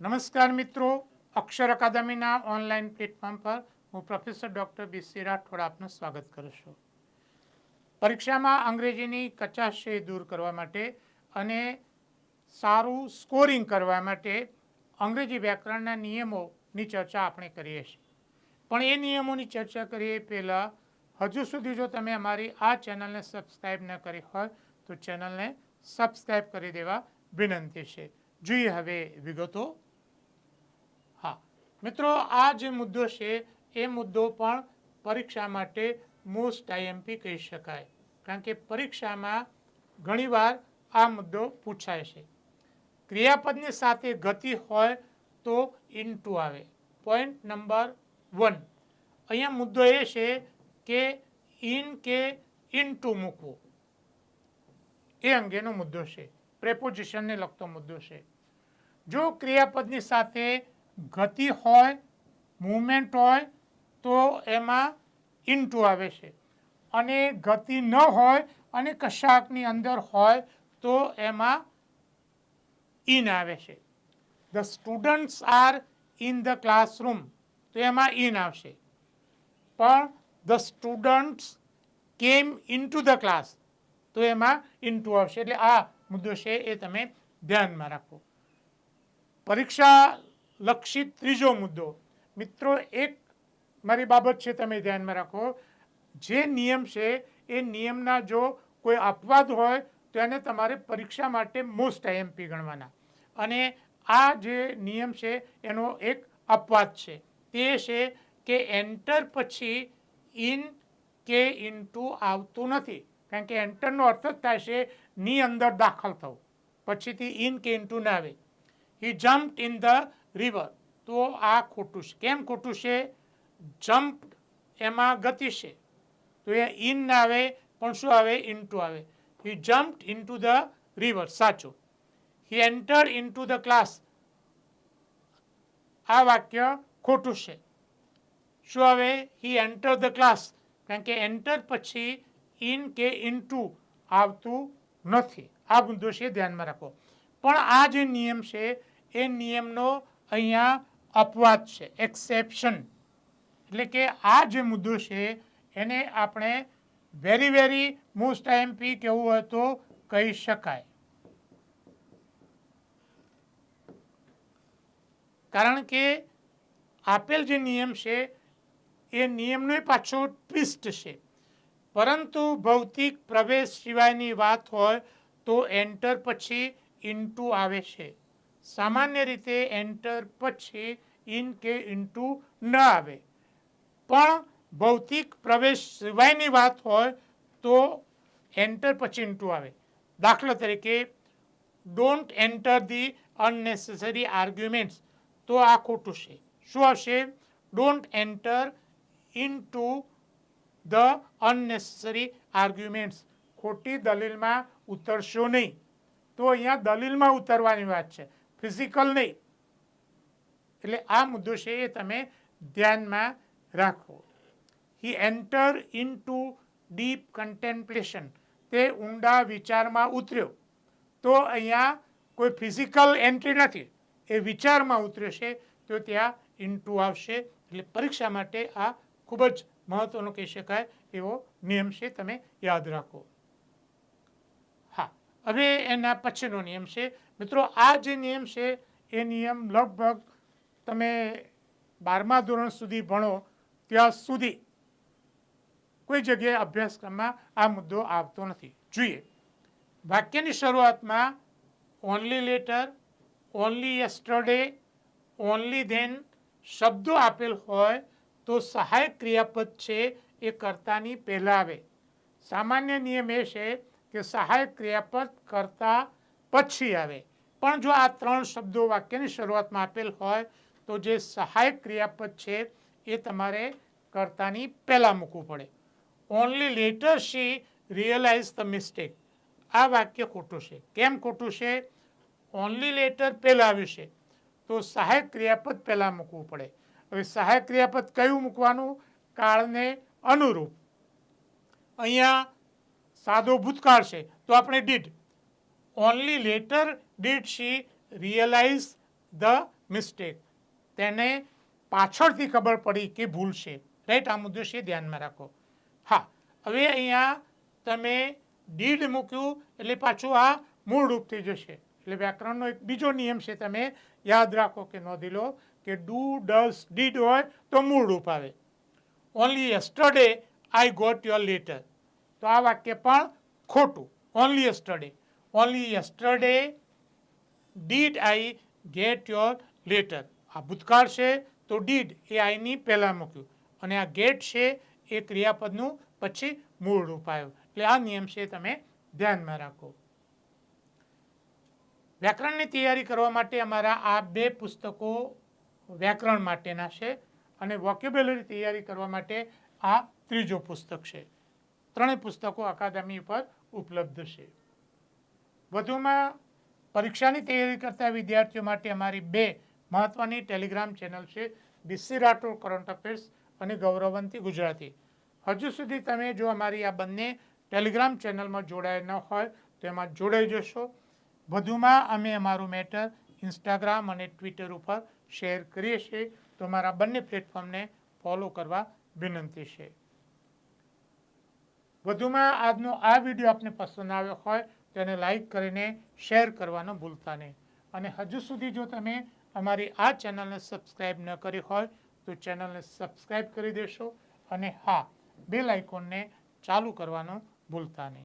નમસ્કાર મિત્રો, અક્ષર અકાદમીના online platform પર હું પ્રોફેસર ડૉક્ટર બીસી રાઠોડ આપનું સ્વાગત કરું છું. પરીક્ષામાં અંગ્રેજીની કચાશય દૂર કરવા માટે અને સારું સ્કોરિંગ કરવા માટે અંગ્રેજી વ્યાકરણના નિયમોની ચર્ચા આપણે કરીએ છીએ. પણ એ નિયમોની ચર્ચા કરીએ પહેલાં, હજુ સુધી જો તમે અમારી આ ચેનલને સબસ્ક્રાઈબ ન કરી હોય, તો ચેનલને સબસ્ક્રાઈબ કરી દેવા વિનંતી છે. જોઈએ હવે વિગતો મિત્રો, આ જે મુદ્દો છે, એ મુદ્દો પણ પરીક્ષા માટે મોસ્ટ આઈએમપી કહી શકાય. કારણ કે પરીક્ષામાં ઘણીવાર આ મુદ્દો પૂછાય છે. ક્રિયાપદની સાથે ગતિ હોય તો ઇનટુ આવે. પોઈન્ટ નંબર વન અહીંયા મુદ્દો એ છે કે ઇન કે ઇનટુ મૂકવું. એ અંગેનો મુદ્દો છે. પ્રેપોઝિશનને લગતો મુદ્દો છે. જો ક્રિયાપદની સાથે ગતિ હોય મૂવમેન્ટ હોય, તો એમાં ઇન્ટુ આવે છે. અને ગતિ ન હોય અને કશાકની અંદર હોય, તો એમાં ઇન આવે છે. The students are in the classroom તો એમાં ઇન આવશે. પણ the students came into the class તો એમાં ઇનટુ આવશે. એટલે આ મુદ્દો છે એ તમે ધ્યાનમાં રાખો. પરીક્ષા લક્ષિત ત્રીજો મુદ્દો. મિત્રો, એક મારી બાબત છે તમે ધ્યાનમાં રાખો. જે નિયમ છે, એ નિયમના જો કોઈ અપવાદ હોય, તો એને તમારે પરીક્ષા માટે મોસ્ટ આઈએમપી ગણવાના. અને આ જે નિયમ છે, એનો એક અપવાદ છે. તે છે કે એન્ટર પછી ઇન કે ઇનટુ આવતું નથી. કારણ કે એન્ટરનો અર્થ જ થાય છે, ની અંદર દાખલ થવું. પછીથી ઇન કે ઇનટુ ના આવે. He jump in the river તો આ ખોટું છે. કેમ ખોટું છે? જમ્પ એમાં ગતિ છે. તો એ ઇન આવે, પણ શું આવે? ઇનટુ આવે. He jump into the river સાચું. He enter into the class આ વાક્ય ખોટું છે. શું આવે? હી એન્ટર ધ ક્લાસ કારણ કે એન્ટર પછી ઇન કે ઇનટુ આવતું નથી. આ મુદ્દો છે, ધ્યાનમાં રાખો. પણ આ જે નિયમ છે, એ નિયમનો અહીંયા અપવાદ છે એક્સેપ્શન એટલે કે આ જે મુદ્દો છે, એને આપણે વેરી વેરી મોસ્ટ આઈએમપી કેવું હોય તો કહી શકાય. કારણ કે આપેલ જે નિયમ છે, એ નિયમનો પાછો ટ્વિસ્ટ છે. પરંતુ ભૌતિક પ્રવેશ સિવાયની વાત હોય તો એન્ટર પછી ઇન્ટુ આવે છે. સામાન્ય રીતે એન્ટર પછી ઇન કે ઇનટુ ન આવે. પણ ભૌતિક પ્રવેશ સિવાયની વાત હોય તો એન્ટર પછી ઇન્ટુ આવે. દાખલા તરીકે don't enter the unnecessary arguments તો આ ખોટું છે. શું આવશે? Don't enter into the unnecessary arguments ખોટી દલીલમાં ઉતરશો નહીં. તો અહીંયા દલીલમાં ઉતરવાની વાત છે. ફિઝિકલ નહીં. એટલે આ મુદ્દો છે એ તમે ધ્યાનમાં રાખો. He enter into deep contemplation તે ઊંડા વિચારમાં ઉતર્યો. તો અહીંયા કોઈ ફિઝિકલ એન્ટ્રી નથી. એ વિચારમાં ઉતર્યો છે, તો ત્યાં ઇન્ટુ આવશે. એટલે પરીક્ષા માટે આ ખૂબ જ મહત્વનો કહી શકાય એવો નિયમ છે, તમે યાદ રાખો. હવે એના પછીનો નિયમ છે. મિત્રો, આ જે નિયમ છે, એ નિયમ લગભગ તમે બારમા ધોરણ સુધી ભણો, ત્યાં સુધી કોઈ જગ્યાએ અભ્યાસક્રમમાં આ મુદ્દો આવતો નથી. જોઈએ. વાક્યની શરૂઆતમાં only later only yesterday only then શબ્દો આપેલ હોય તો સહાયક ક્રિયાપદ છે એ કરતાની પહેલાં આવે. સામાન્ય નિયમ એ છે કે સહાયક ક્રિયાપદ કરતા પછી આવે. પણ જો આ ત્રણ શબ્દો વાક્યની શરૂઆતમાં આપેલ હોય, તો જે સહાયક ક્રિયાપદ છે, એ તમારે કરતાની પહેલાં મૂકવું પડે. Only later she realize the mistake આ વાક્ય ખોટું છે. કેમ ખોટું છે? ઓનલી લેટર પહેલાં આવ્યું છે. તો સહાયક ક્રિયાપદ પહેલાં મૂકવું પડે. હવે સહાયક ક્રિયાપદ કયું મૂકવાનું? કાળને અનુરૂપ. અહીંયા સાદો ભૂતકાળ છે. તો આપણે did only later did she realize the mistake તેને પાછળથી ખબર પડી કે ભૂલ છે. રાઈટ આ મુદ્દો છે ધ્યાનમાં રાખો. હા, હવે અહીંયા તમે ડીડ મૂક્યું એટલે પાછું આ મૂળ રૂપ થઈ જશે. એટલે વ્યાકરણનો એક બીજો નિયમ છે તમે યાદ રાખો કે નોંધી લો કે ડુ ડસ ડીડ હોય તો મૂળ રૂપ આવે. Only yesterday I got your letter તો આ વાક્ય પણ ખોટું. Only yesterday only yesterday did I get your letter આ ભૂતકાળ છે, તો ડીડ એ આઈની પહેલાં મૂક્યું. અને આ ગેટ છે, એ ક્રિયાપદનું પછી મૂળ રૂપ આવ્યું. એટલે આ નિયમ છે તમે ધ્યાનમાં રાખો. વ્યાકરણની તૈયારી કરવા માટે અમારા આ બે પુસ્તકો વ્યાકરણ માટેના છે અને વોક્યુબ્યુલરી તૈયારી કરવા માટે આ ત્રીજો પુસ્તક છે. ત્રણેય પુસ્તકો અકાદમી પર ઉપલબ્ધ છે. વધુમાં પરીક્ષાની તૈયારી કરતા વિદ્યાર્થીઓ માટે અમારી બે મહત્ત્વની ટેલિગ્રામ ચેનલ છે બીસી રાઠોડ, કરંટ અફેર્સ અને ગૌરવંતી ગુજરાતી. હજુ સુધી તમે જો અમારી આ બંને ટેલિગ્રામ ચેનલમાં જોડાયા ન હોય, તો એમાં જોડાઈ જશો. વધુમાં અમે અમારું મેટર ઇન્સ્ટાગ્રામ અને ટ્વિટર ઉપર શેર કરીએ છીએ, તો અમારા બંને પ્લેટફોર્મને ફોલો કરવા વિનંતી છે. વધુમાં આજનો આ વીડિયો આપને પસંદ આવ્યો હોય, તેને લાઈક કરીને શેર કરવાનું ભૂલતા નહીં. અને હજુ સુધી જો તમે અમારી આ ચેનલને સબસ્ક્રાઈબ ન કરી હોય, તો ચેનલને સબસ્ક્રાઈબ કરી દેશો અને હા, બેલ આઇકોનને ચાલુ કરવાનું ભૂલતા નહીં.